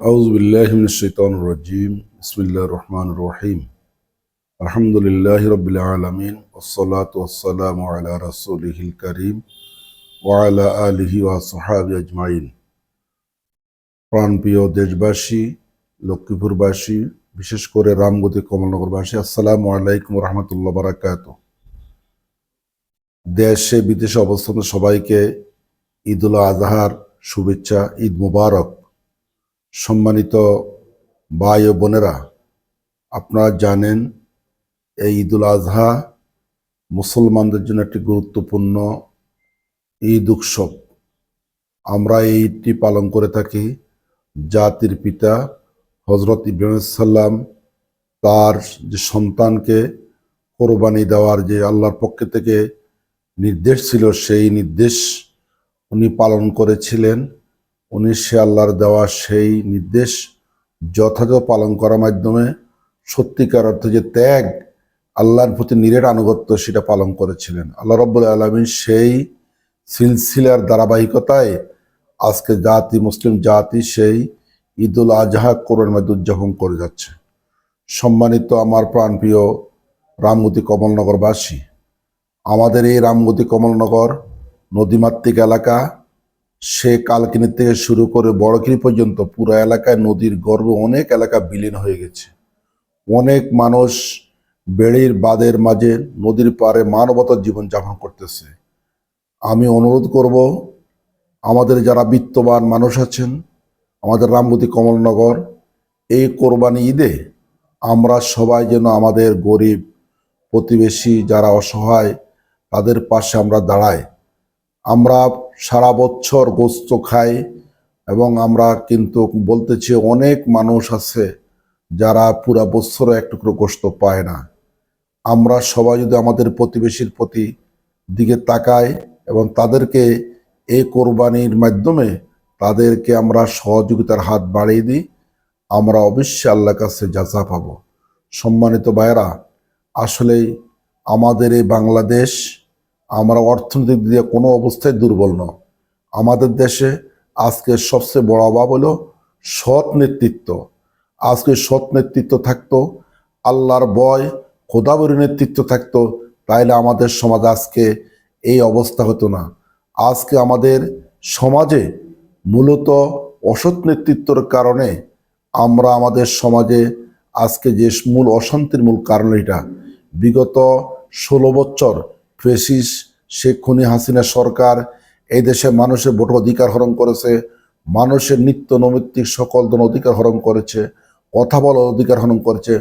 أعوذ بالله من الشيطان الرجيم بسم الله الرحمن الرحيم الحمد لله رب العالمين والصلاة والسلام على رسوله الكريم وعلى آله وصحابه أجمعين প্রাণপ্রিয় দেশবাসী লক্ষ্মীপুরবাসী বিশেষ করে রামগতি কমলনগরবাসী আসসালামু আলাইকুম রহমতুল্লাহ বারাকাত দেশে বিদেশে অবস্থান সবাইকে ঈদ উল আজহার শুভেচ্ছা ঈদ মুবারক সম্মানিত ভাই ও বোনেরা, আপনারা জানেন এই ঈদুল আজহা মুসলমানদের জন্য একটি গুরুত্বপূর্ণ ঈদ উৎসব। আমরা এই ঈদটি পালন করে থাকি জাতির পিতা হজরত ইব্রাহিম তার যে সন্তানকে কোরবানি দেওয়ার যে আল্লাহর পক্ষ থেকে নির্দেশ ছিল, সেই নির্দেশ উনি পালন করেছিলেন। উনি সে আল্লাহর দেওয়া সেই নির্দেশ যথাযথ পালন করার মাধ্যমে সত্যিকার অর্থে যে ত্যাগ আল্লাহর প্রতি নিরেট আনুগত্য সেটা পালন করেছিলেন। আল্লাহ রব্বুল আলমিন সেই সিলসিলার ধারাবাহিকতায় আজকে জাতি, মুসলিম জাতি সেই ঈদুল আজহা কোরআন মাধ্যমে উদযাপন করে যাচ্ছে। সম্মানিত আমার প্রাণপ্রিয় রামগতি কমলনগরবাসী, আমাদের এই রামগতি কমলনগর নদীমাতৃক এলাকা সে কালকিনি থেকে শুরু করে বড়কিনি পর্যন্ত পুরো এলাকায় নদীর গর্ভে অনেক এলাকা বিলীন হয়ে গেছে। অনেক মানুষ বেড়ির বাদের মাঝে নদীর পাড়ে মানবতার জীবন যাপন করতেছে। আমি অনুরোধ করব, আমাদের যারা বিত্তবান মানুষ আছেন, আমাদের রামগতি কমলনগর, এই কোরবানি ঈদে আমরা সবাই যেন আমাদের গরিব প্রতিবেশী যারা অসহায়, তাদের পাশে আমরা দাঁড়াই। আমরা সারা বছর গোস্ত খাই এবং আমরা কিন্তু বলতেছি অনেক মানুষ আছে যারা পুরা বছরও এক টুকরো গোস্ত পায় না। আমরা সবাই যদি আমাদের প্রতিবেশীর প্রতি দিকে তাকাই এবং তাদেরকে এই কোরবানির মাধ্যমে তাদেরকে আমরা সহযোগিতার হাত বাড়িয়ে দিই, আমরা অবশ্যই আল্লাহ কাছে যাচা পাব। সম্মানিত ভাইয়েরা, আসলেই আমাদের এই বাংলাদেশ আমরা অর্থনৈতিক দিয়ে কোনো অবস্থায় দুর্বল নয় আমাদের দেশে আজকে সবচেয়ে বড় অভাব হলো সৎ নেতৃত্ব। আজকে সৎ নেতৃত্ব থাকতো, আল্লাহর বয় খোদাবরী নেতৃত্ব থাকতো, তাইলে আমাদের সমাজ আজকে এই অবস্থা হতো না। আজকে আমাদের সমাজে মূলত অসৎ নেতৃত্বর কারণে আমরা আমাদের সমাজে আজকে যে মূল অশান্তির মূল কারণ এটা। বিগত ষোলো বছর ফেসিস শেখ খুনি, হাসিনা সরকার, এই দেশে মানুষের ভোট অধিকার হরণ করেছে, মানুষের নিত্য নৈমিত্তিক সকল জন অধিকার হরণ করেছে, কথা বলার অধিকার হরণ করেছে,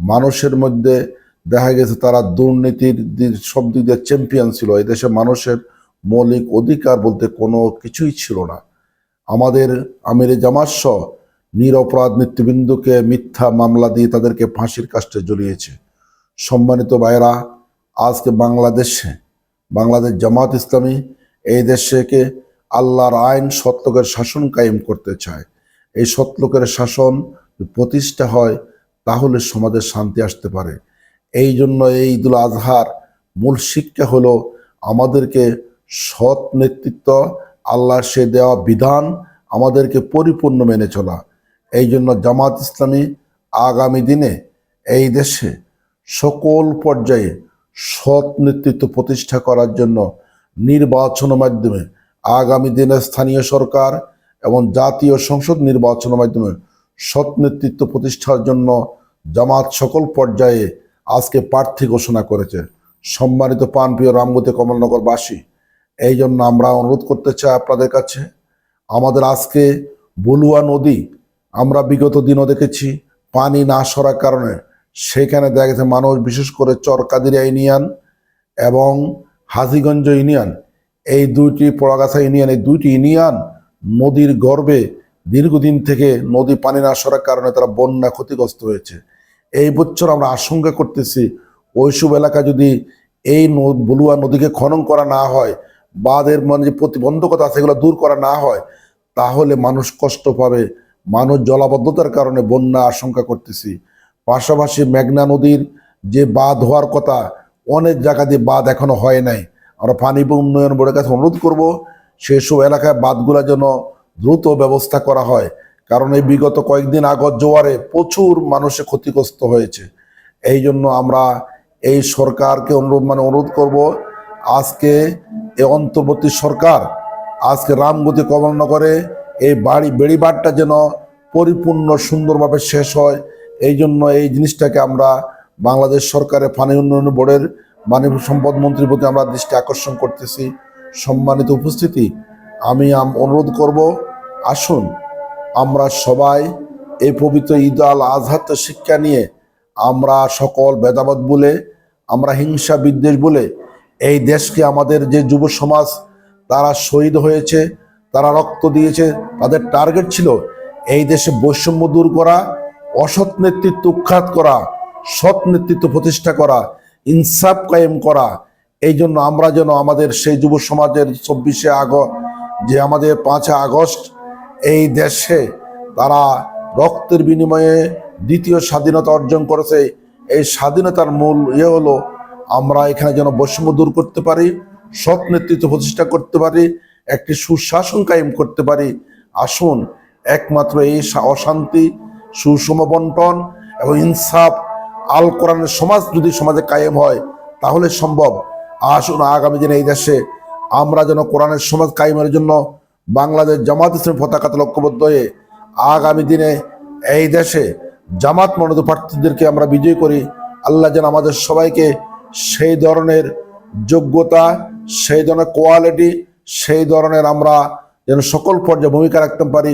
মানুষের মধ্যে দেখা গেছে তারা দুর্নীতির সব দিক দিয়ে চ্যাম্পিয়ন ছিল। এই দেশে মানুষের মৌলিক অধিকার বলতে কোনো কিছুই ছিল না। আমাদের আমির জামাস নিরপরাধ নেতৃবৃন্দকে মিথ্যা মামলা দিয়ে তাদেরকে ফাঁসির কাস্টে জড়িয়েছে। সম্মানিত ভাইয়েরা আজকে বাংলাদেশে, বাংলাদেশ জামাত ইসলামী এই দেশকে আল্লাহর আইন সত্যকের শাসন কায়েম করতে চায়। এই সত্যকের শাসন প্রতিষ্ঠা হয়, তাহলে সমাজে শান্তি আসতে পারে। এই জন্য এই ঈদুল আজহার মূল শিক্ষা হলো আমাদেরকে সৎ নেতৃত্ব, আল্লাহর সে দেওয়া বিধান আমাদেরকে পরিপূর্ণ মেনে চলা। এই জন্য জামাত ইসলামী আগামী দিনে এই দেশে সকল পর্যায়ে সৎ নেতৃত্ব প্রতিষ্ঠা করার জন্য নির্বাচনের মাধ্যমে আগামী দিনে স্থানীয় সরকার এবং জাতীয় সংসদ নির্বাচনের মাধ্যমে সৎ নেতৃত্ব প্রতিষ্ঠার জন্য জামাত সকল পর্যায়ে আজকে প্রার্থী ঘোষণা করেছে। সম্মানিত পানপ্রিয় রামগতি কমলনগরবাসী, এই জন্য আমরা অনুরোধ করতে চাই আপনাদের কাছে, আমাদের আজকে বলুয়া নদী আমরা বিগত দিনও দেখেছি, পানি না সরার কারণে সেখানে দেখা গেছে মানুষ বিশেষ করে চরকাদিরা ইউনিয়ন এবং হাজিগঞ্জ ইউনিয়ন, এই দুইটি পড়াগাছা ইউনিয়ন, এই দুইটি ইউনিয়ন নদীর গর্ভে দীর্ঘদিন থেকে নদী পানি না সরার কারণে তারা বন্যা ক্ষতিগ্রস্ত হয়েছে। এই বছর আমরা আশঙ্কা করতেছি ওইসব এলাকা যদি এই বলুয়া নদীকে খনন করা না হয় বাদের মানে যে প্রতিবন্ধকতা আছে সেগুলো দূর করা না হয়, তাহলে মানুষ কষ্ট পাবে। মানুষ জলাবদ্ধতার কারণে বন্যা আশঙ্কা করতেছি। পাশাপাশি মেঘনা নদীর যে বাঁধ হওয়ার কথা, অনেক জায়গা দিয়ে বাঁধ এখনও হয় নাই। আমরা পানি উন্নয়ন বোর্ডের কাছে অনুরোধ করব, সেসব এলাকায় বাঁধগুলো যেন দ্রুত ব্যবস্থা করা হয়। কারণ এই বিগত কয়েকদিন আগত জোয়ারে প্রচুর মানুষে ক্ষতিগ্রস্ত হয়েছে। এই জন্য আমরা এই সরকারকে অনুরোধ মানে অনুরোধ করব, আজকে এ অন্তর্বর্তী সরকার আজকে রামগতি কমলনগরে এই বাড়ি, বেড়িবাড়টা যেন পরিপূর্ণ সুন্দরভাবে শেষ হয়। এই জন্য এই জিনিসটাকে আমরা বাংলাদেশ সরকারের পানি উন্নয়ন বোর্ডের মানব সম্পদ মন্ত্রীর প্রতি আমরা দৃষ্টি আকর্ষণ করতেছি। সম্মানিত উপস্থিতি, আমি অনুরোধ করব, আসুন আমরা সবাই এই পবিত্র ঈদ আল আজহার শিক্ষা নিয়ে আমরা সকল ভেদাভেদ বলে, আমরা হিংসা বিদ্বেষ বলে এই দেশকে, আমাদের যে যুব সমাজ, তারা শহীদ হয়েছে, তারা রক্ত দিয়েছে, তাদের টার্গেট ছিল এই দেশে বৈষম্য দূর করা অসৎ নেতৃত্ব উৎখাত করা, সৎ নেতৃত্ব প্রতিষ্ঠা করা, ইনসাফ কায়েম করা এই জন্য আমরা যেন আমাদের সেই যুব সমাজের চব্বিশে আগস্ট, যে আমাদের পাঁচে আগস্ট, এই দেশে তারা রক্তের বিনিময়ে দ্বিতীয় স্বাধীনতা অর্জন করেছে। এই স্বাধীনতার মূল ইয়ে হলো, আমরা এখানে যেন বৈষম্য দূর করতে পারি, সৎ নেতৃত্ব প্রতিষ্ঠা করতে পারি, একটি সুশাসন কায়েম করতে পারি। আসুন, একমাত্র এই অশান্তি সুষম বন্টন এবং ইনসাফ আল কোরআনের সমাজ যদি সমাজে কায়েম হয়, তাহলে সম্ভব। আসুন আগামী দিনে এই দেশে আমরা যেন কোরআনের সমাজ কায়েমের জন্য বাংলাদেশ জামাত ইসলামী পতাকাতে লক্ষ্যবদ্ধ হয়ে আগামী দিনে এই দেশে জামাত মনোনীত প্রার্থীদেরকে আমরা বিজয় করি। আল্লাহ যেন আমাদের সবাইকে সেই ধরনের যোগ্যতা, সেই ধরনের কোয়ালিটি সেই ধরনের আমরা যেন সকল পর্যায়ে ভূমিকা রাখতে পারি।